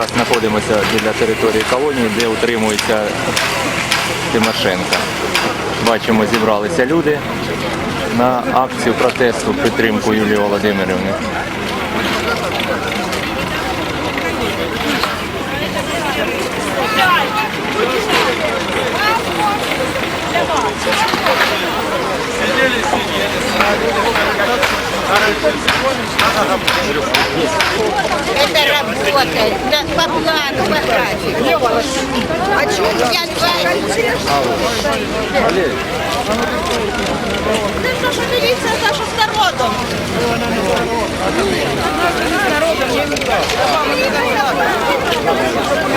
Зараз знаходимося біля території колонії, де утримується Тимошенко. Бачимо, зібралися люди на акцію протесту підтримку Юлії Володимирівни. Это работает. Да, по плану, по графику. А что я Олег. Ти что ж дивіться за що з народом?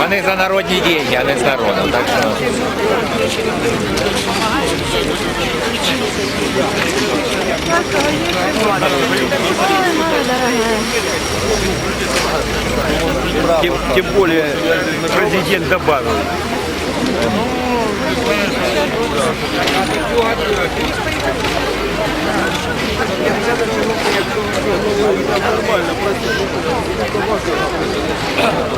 Вони за народні деньги, а не з народом. Так що Тем, тем более президент добавил.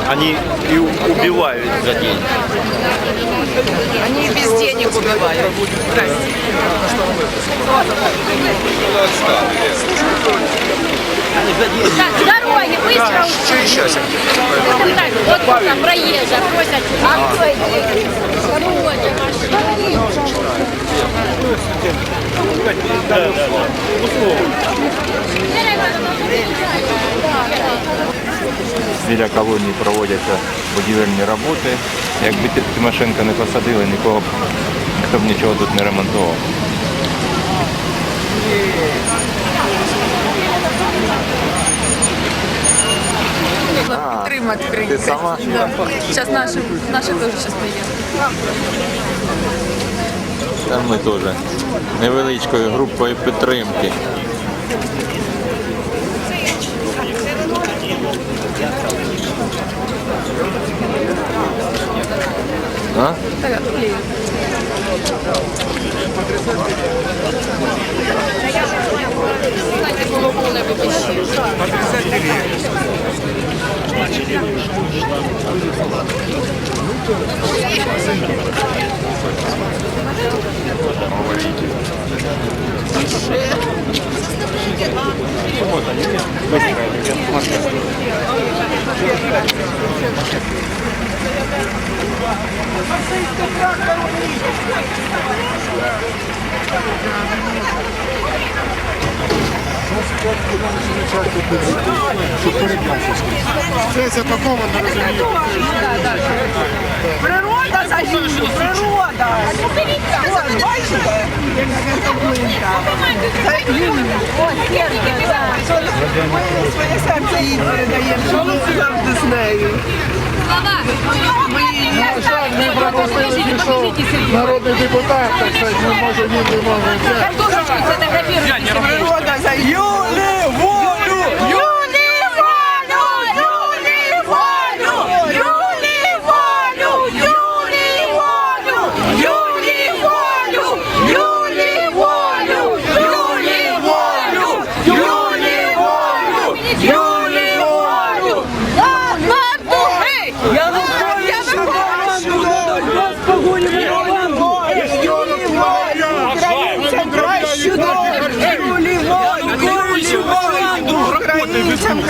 Они и убивают за деньги. Они без денег убивают. Так, дороги быстро учат. Это так, вот там проезжая просят. Откройте. Дороги. біля колонії проводяться будівельні роботи. Якби Ти- Тимошенко не посадили, нікого б хто б нічого тут не ремонтував. Треба підтримати українців. Зараз наші, теж щас є. Та ми теж невеличкою групою підтримки. Так, блін. Трактор Це не розумію. Природа загинула, природа. Бачите? Ми своє серце їй передаємо, що ми завжди з нею. На жаль, не пропустили пішов народний депутат, так сказать, ми може не можемо. Картошечку. Природа за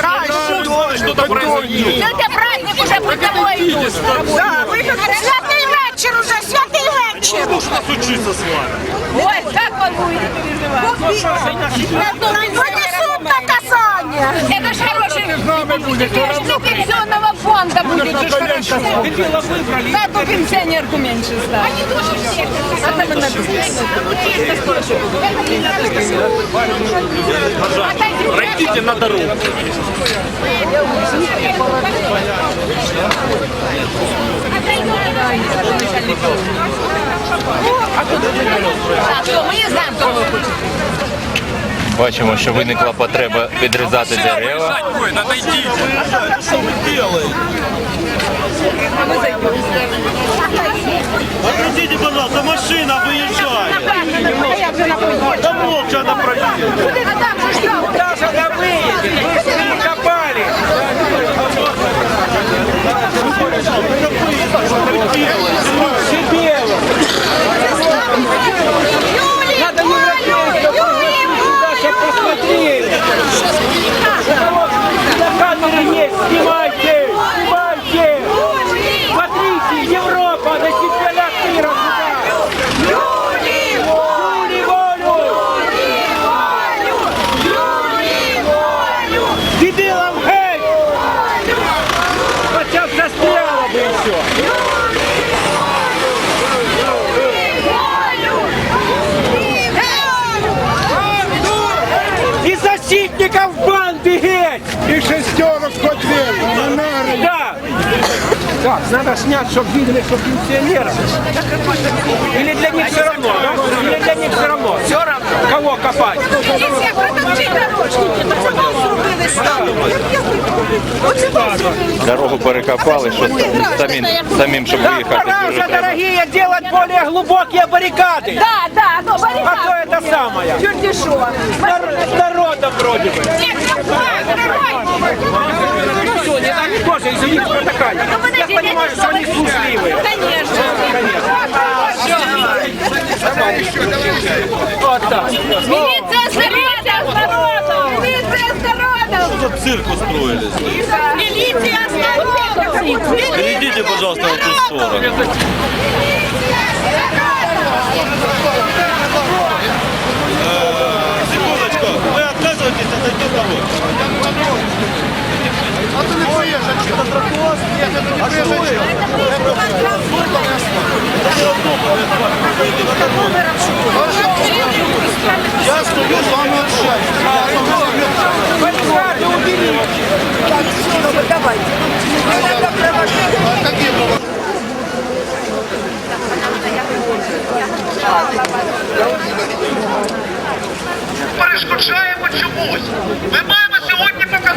Краще, що Что Люди, праздник уже под тобой идут. Святый вечер уже, святый вечер. Нужно случиться с вами. Ой, как он будет? Ну, не сутка-то Это ж хороший. Это ж для пенсионного фонда будет же ж хорошо. Зато пенсионерку меньше стало. Они тоже все. А там Пройдите на дорогу. Что, мы не знаем, кто вы Бачимо, що виникла потреба підрізати дерева. Отойдите, пожалуйста, машина выезжает. Да молча она проедет. А там же что? Даже не виїзд. Ви собі копали. Как? Надо снять, чтобы видели, что пенсионеры. Или для них все равно, да? Или для них все равно? Все равно. Кого копать? Поліція протопчить наручники, то це вам зробили саме. Дорогу перекопали, щоб самим, самим щоб Да, виїхати пора дуже уже, треба. дорогие, делать более глубокие баррикады. Да, да, ну А то барикад. это самое. Чорті що. Нар- С народом вроде бы. Ні, це план, нормально. Все, не они тоже из-за них протокали. Я понимаю, что они служливые. Конечно. Вот так. Міліція з народом! Міліція з народом! Тут цирк устроили. Міліція з народом! Перейдите, пожалуйста, на ту сторону. Э, что, вы отказываетесь от этой А ты не поезжай, это дракоз? Нет, это не а поезжай. Это Я стою, с вами общаюсь. Давайте. Давайте. Давайте. Перешкоджаємо чомусь. Ми маємо сьогодні показати,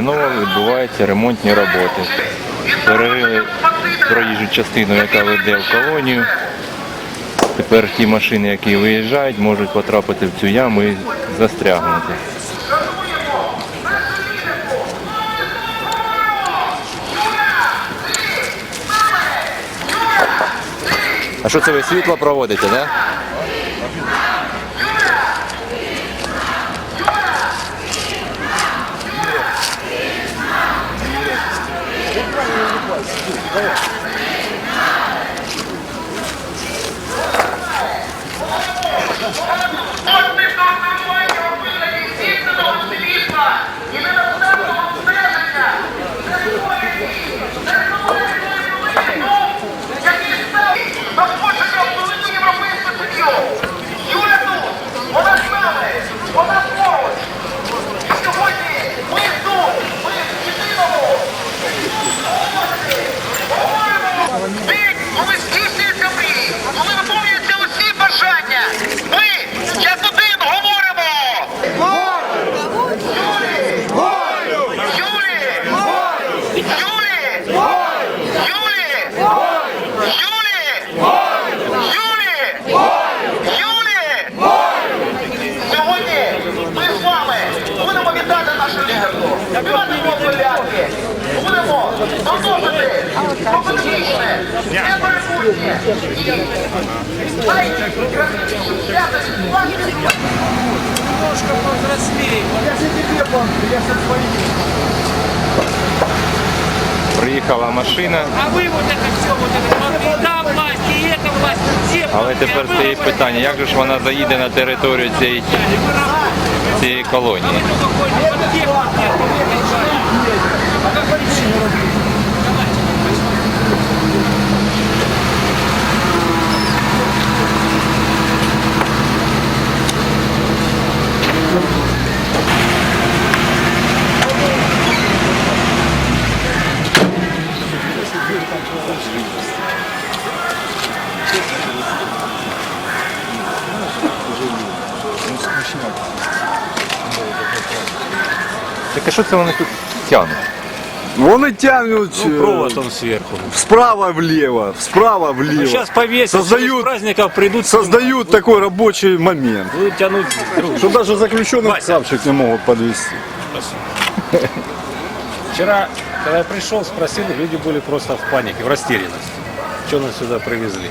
Терміново відбуваються ремонтні роботи. Перерили проїжджу частину, яка веде в колонію. Тепер ті машини, які виїжджають, можуть потрапити в цю яму і застрягнути. А що це ви світло проводите, так? Да? Кожним до формування у вигляді здійсненого цивільства і недостатнього обстеження який став надходження в велику європейську суддю. Юля тут, вона з нами, вона поруч. І сьогодні ми тут, ми в єдиному. День, коли здійснюються мрії, коли виповнюються усі бажання. Ми, як один, говоримо. Юлі! Юлі! Юлі! Юлі! Юлі! Сьогодні ми з вами будемо вітати нашу лідерку. Співати поляки. Будемо продовжити професійне, неперебутнє і найкрасивіше свято відбувати. Приїхала машина, А вы вот это все, вот это, и там власть, и эта власть, все але тепер стоїть питання, як же ж вона заїде на територію цієї, цієї колонії. Так а що це вони тут тягнуть? Вон и тянут э, Провод он сверху. справа влево, справа влево. Сейчас повесят, через создают, праздников придут, создают такой рабочий момент, будут тянуть друг. что даже заключенных Вася. крабчик не могут подвести. Вчера, когда я пришел, спросил, люди были просто в панике, в растерянности. Что нас сюда привезли?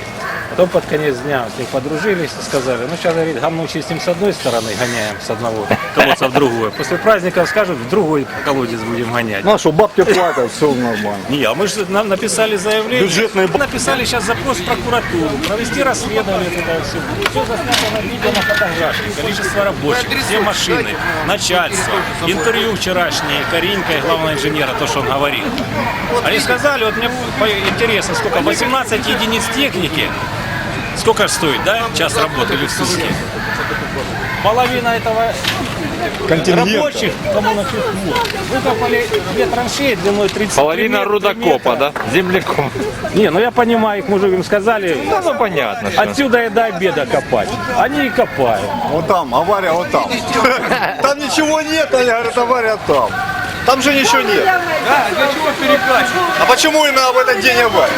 Потом под конец дня с ним подружились и сказали, ну сейчас, говорит, говно чистим с одной стороны, гоняем с одного колодца в другое. После праздника скажут, в другой колодец будем гонять. Ну а что, бабки платят, все нормально. Не, а мы же на- написали заявление. Бюджетные б- Написали сейчас запрос в прокуратуру, провести расследование туда все. Все заснято на видео, на фотографии. Количество рабочих, все машины, начальство, интервью вчерашнее, Каринка и главного инженера, то, что он говорил. Они сказали, вот мне интересно, сколько, 18 единиц техники, сколько стоит, да, час работы в сутки? Половина этого Контингент. рабочих, кому на выкопали две траншеи длиной 30 Половина метра. рудокопа, да? Земляком. Не, ну я понимаю, их мужик им сказали, Да, ну понятно, что. отсюда и до обеда копать. Они и копают. Вот там, авария вот там. Там ничего нет, они говорят, авария там. Там же ничего нет. Да, для чего переплачивать? А почему именно в этот день авария?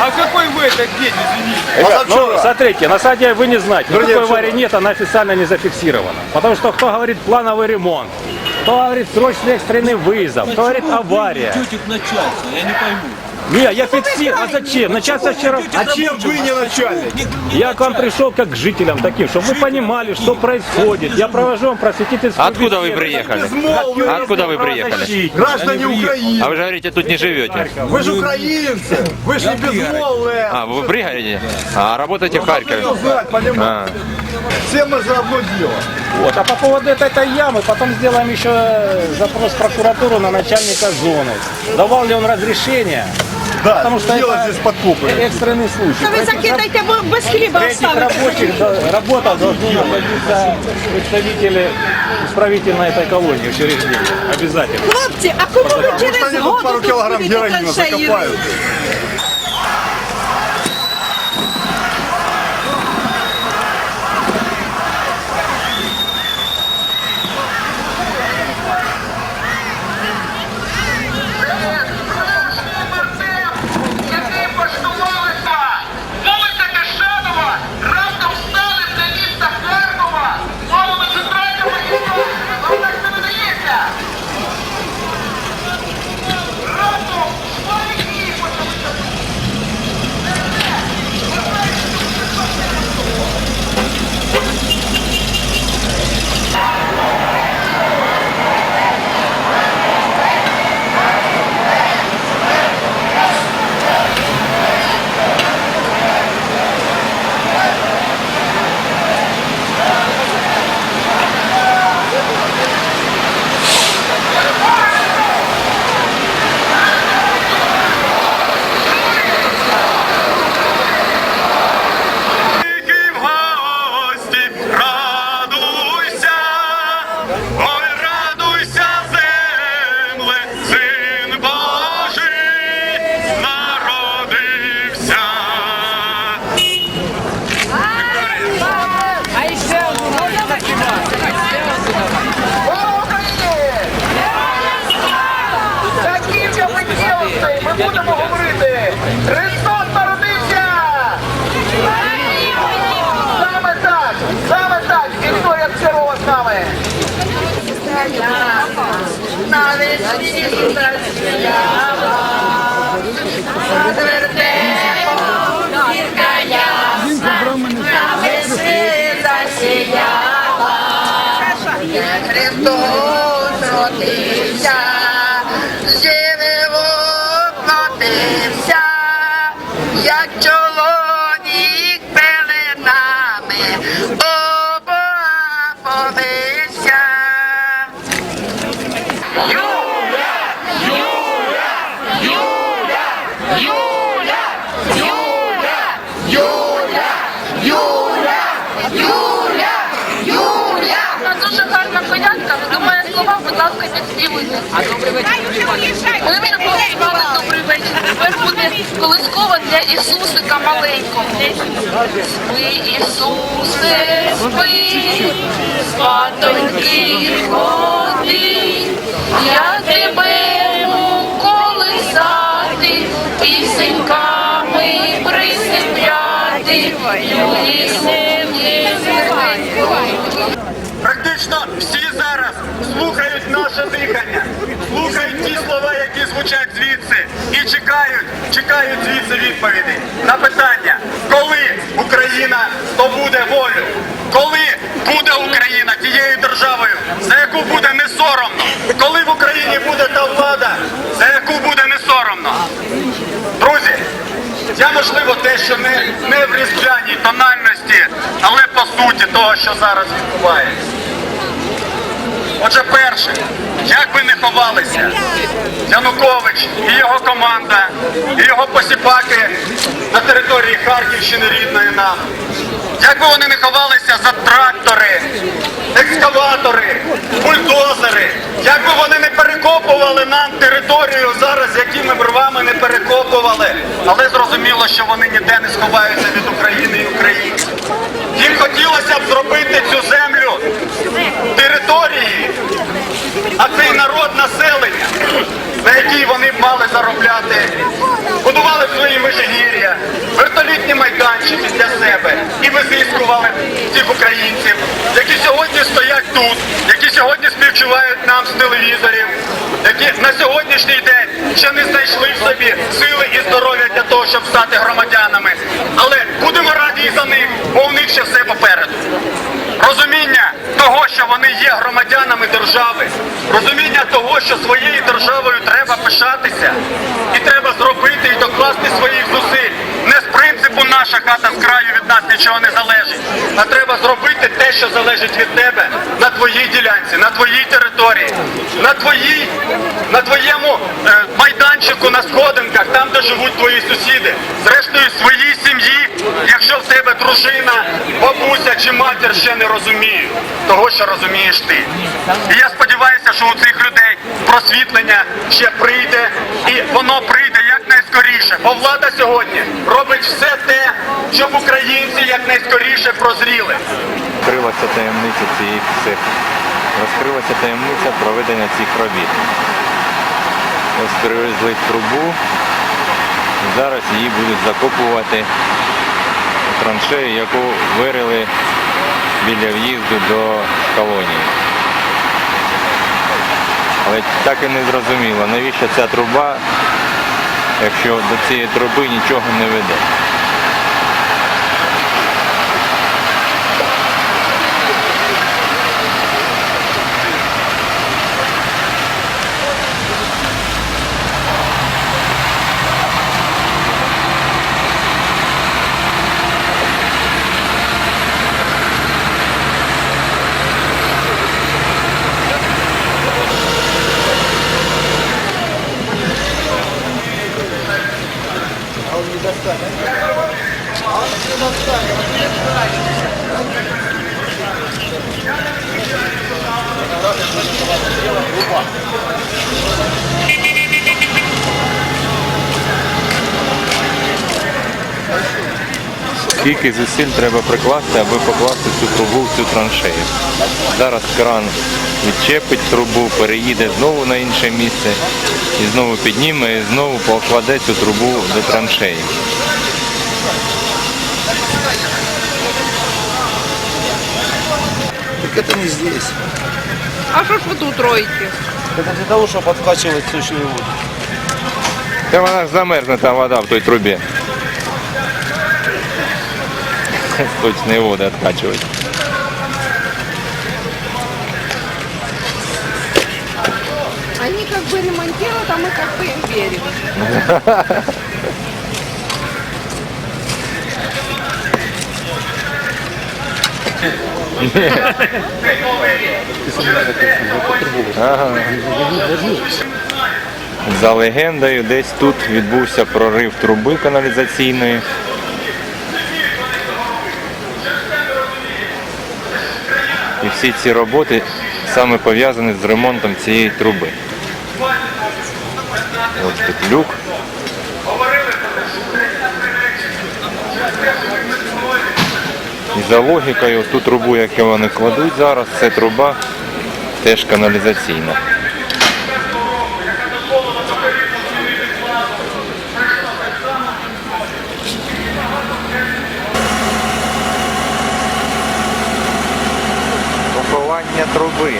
А какой вы этот день, извините? Ребят, Ну, смотрите, на самом деле вы не знаете, Вернее, никакой вчера. аварии нет, она официально не зафиксирована. Потому что кто говорит плановый ремонт, кто говорит срочный экстренный вызов, кто говорит авария. Идете к начальству, я не пойму. Не, я фиксирую. А зачем? Начальство вчера... А чем вы не начальник? Я к вам пришел как к жителям таким, чтобы вы понимали, что происходит. Я провожу вам просветительскую Откуда вы приехали? Безмолвные Откуда вы приехали? Граждане Украины. А вы же говорите, тут не живете. Вы же украинцы. Вы же не безмолвные. А, вы пригаете? А, работаете в Харькове? Знает, понимаете? А. Все мы за одно дело. Вот. А по поводу этой, этой ямы, потом сделаем еще запрос в прокуратуру на начальника зоны. Давал ли он разрешение? Да, Потому что дело это здесь подкопы. экстренный случай. Ви закидайте, бо без хліба Для этих оставите. рабочих до- работал должны находиться представители исправительной этой колонии учреждения. Обязательно. Хлопці, а кому ви Может, через они тут году пару тут килограмм будете героина траншеї закопают. Христос родився, живо платився, як чоловік підспівуйте. А добрий вечір. Ми вже поспівали добрий вечір. Тепер буде колискова для Ісусика маленького. Спи, Ісусе, спи, спатоньки ходи, я тебе колисати, пісеньками присипляти, люди ті слова, які звучать звідси, і чекають, чекають звідси відповіді на питання, коли Україна здобуде волю, коли буде Україна тією державою, за яку буде не соромно, коли в Україні буде та влада, за яку буде не соромно. Друзі, я можливо те, що не, не в різдвяній тональності, але по суті того, що зараз відбувається. Отже, перше, як би не ховалися, Янукович і його команда, і його посіпаки на території Харківщини рідної нам, як би вони не ховалися за трактори, екскаватори, бульдозери, як би вони не перекопували нам територію зараз, якими б рвами не перекопували, але зрозуміло, що вони ніде не сховаються від України і українців. Їм хотілося б зробити цю землю території, а цей народ населення, на якій вони б мали заробляти, будували свої межигір'я, вертолітні майданчики для себе. І визискували цих українців, які сьогодні стоять тут, які сьогодні співчувають нам з телевізорів, які на сьогоднішній день ще не знайшли в собі сили і здоров'я для того, щоб стати громадянами. Але будемо раді і за них, бо у них ще все попереду. Розуміння того, що вони є громадянами держави, розуміння того, що своєю державою треба пишатися, і треба зробити і докласти своїх зусиль. Не з принципу наша хата з краю від нас нічого не залежить, а треба зробити те, що залежить від тебе на твоїй ділянці, на твоїй території, на твоїй, на твоєму е, майданчику на сходинках, там, де живуть твої сусіди, зрештою своїй сім'ї, якщо в тебе дружина, бабуся чи матір ще не розуміють того, що розумієш ти. І я сподіваюся, що у цих людей просвітлення ще прийде, і воно прийде якнайскоріше. Бо влада сьогодні робить все те, щоб українці якнайскоріше прозріли. Розкрилася таємниця цієї цих. Розкрилася таємниця проведення цих робіт. Ось привезли трубу. Зараз її будуть закопувати у траншею, яку вирили біля в'їзду до колонії. Але так і не зрозуміло, навіщо ця труба, якщо до цієї труби нічого не веде. Скільки зусиль треба прикласти, аби покласти цю трубу в цю траншею. Зараз кран відчепить трубу, переїде знову на інше місце і знову підніме і знову покладе цю трубу до траншеї. Так это не здесь. А що ж ви тут роїте? Это для того, чтобы откачивать сущую воду. Та вона ж замерзне та вода в той трубі. Сточні води відкачувати. Они как бы ремонтируют, а мы как бы им верим. За легендою, десь тут відбувся прорив труби каналізаційної. Всі ці роботи саме пов'язані з ремонтом цієї труби. Ось тут люк. І за логікою ту трубу, яку вони кладуть зараз, це труба теж каналізаційна. труби.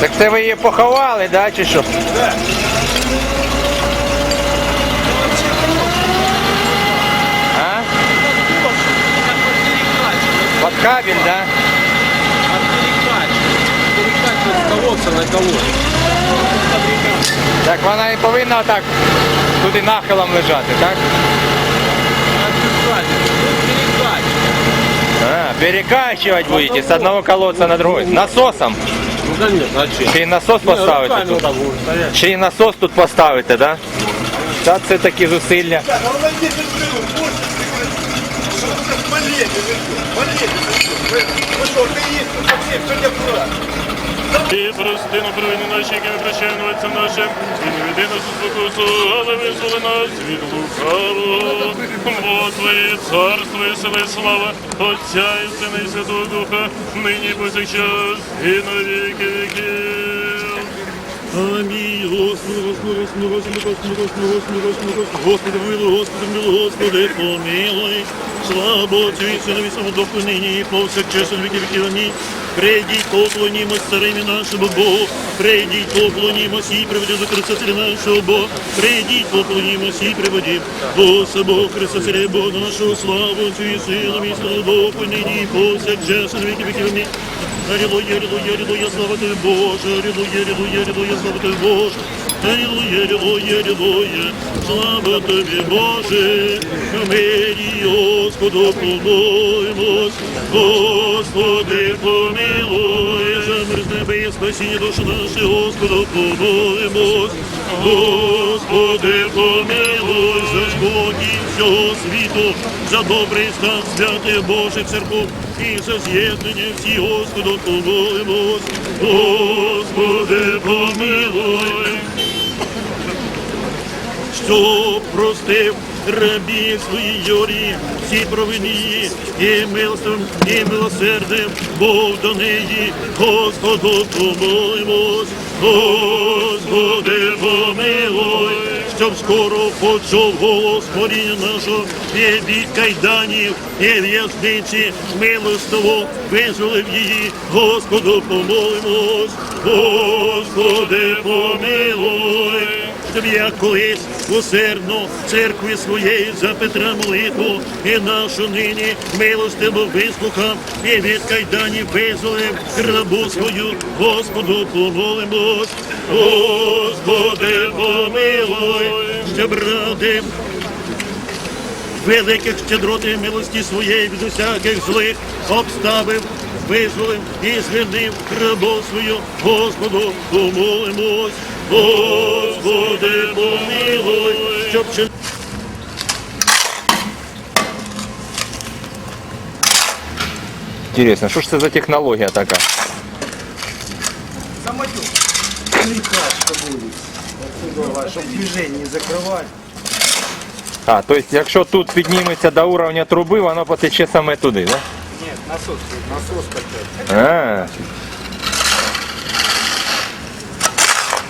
Так це ви її поховали, да, чи що? Так. Кабель, да? Перекач. Перекач з на колодці. Так вона і повинна так туди нахилом лежати, так? А, перекачивать будете с одного колодца на другой. Насосом. Ну да нет, зачем? Ще насос поставите тут. Насос тут поставите, да? Та це такі зусилля. Молодец, ты живешь, больше ты говоришь. І прости на провини наші, які ми нашим, і не веди нас у спокусу, але визволи нас від лукавого. Бо Твоє царство і сила і слава, Отця і Сина і Святого Духа, нині повсякчас, і на віки віків. Амінь, Господи, Господи, Господи, Господи, Господи, Господи, Господи, Господи, Господи, Господи, Господи, Господи, помилуй. Слава і Сину і Святому Духу, нині і повсякчас, віки віків. Амінь. Прийдіть, поклонімось цареві нашому Богу, прийдіть, поклонімось і приведемо Христителя нашого Бога, прийдіть, поклонімось і приводім, Бога самого Христителя, Бога нашого славу, Цю і силу, і славу Богу, понині, повсякчас, на віки віків вмі. Алілуя, алілуя, алілуя, слава Тобі, Боже, алілуя, алілуя, алілуя, слава Тобі, Боже. Аллилуйя, аллилуйя, аллилуйя, слава Тобі, Боже. Мирі, Господу, помолимось, Господи, помилуй, замер з неба і спасіння душі наші, Господу, помолимось, Господи, помилуй, за спокій всього світу, за добрий стан святих Божих церков і за з'єднання всі, Господу, помолимось, Господи, помилуй. Що простив рабі свої Йорі, всі провини і милостивим, і милосердим, Бог до неї, Господу помолимось, Господи помилуй, щоб скоро почув голос коріння нашого, і від кайданів, і в'язниці, милостиво визволив її, Господу помолимось, Господи помилуй щоб я колись усердно церкві своєї за Петра молитву і нашу нині милостиво вислухав і від кайданів визволив рабу свою, Господу помолимось, Господи помилуй, щоб ради великих щедроти милості своєї від усяких злих обставив, визволив і звільнив рабу свою, Господу помолимось, Господи помилуй, щоб чи Интересно, що ж це за технологія така? Чтобы движение не закрывать. А, то есть, якщо тут підніметься до уровня труби, воно потече саме туди, да? Нет, насос, насос качать. А.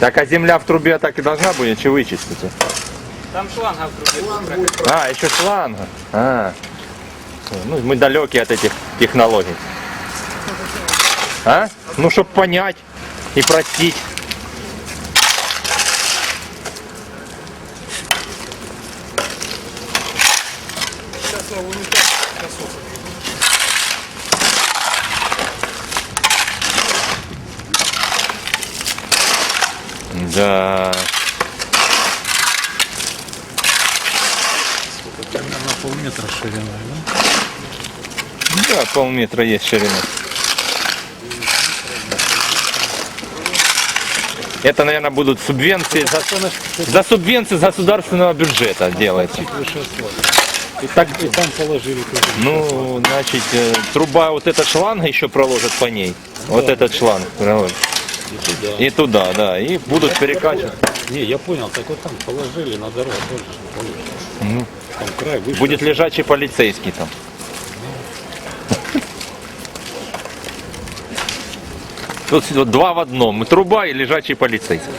Так а земля в трубе так и должна будет, чи вычистите? Там шланга в трубе. А, еще шланга. А. Ну, мы далеки от этих технологий. А? Ну, чтобы понять и простить. Да. полметра ширина, Да, полметра есть ширина. Это, наверное, будут субвенции за, за субвенции государственного бюджета делается. И, так, и там положили тоже. Ну, значит, э, труба, вот этот шланг еще проложат по ней. Вот этот шланг проложат. И туда, да. И будут перекачивать. Не, я понял, так вот там положили на дорогу тоже положили. Ну. Там край выше. Будет лежачий полицейский там. Тут вот два в одном. И труба и лежачий полицейский.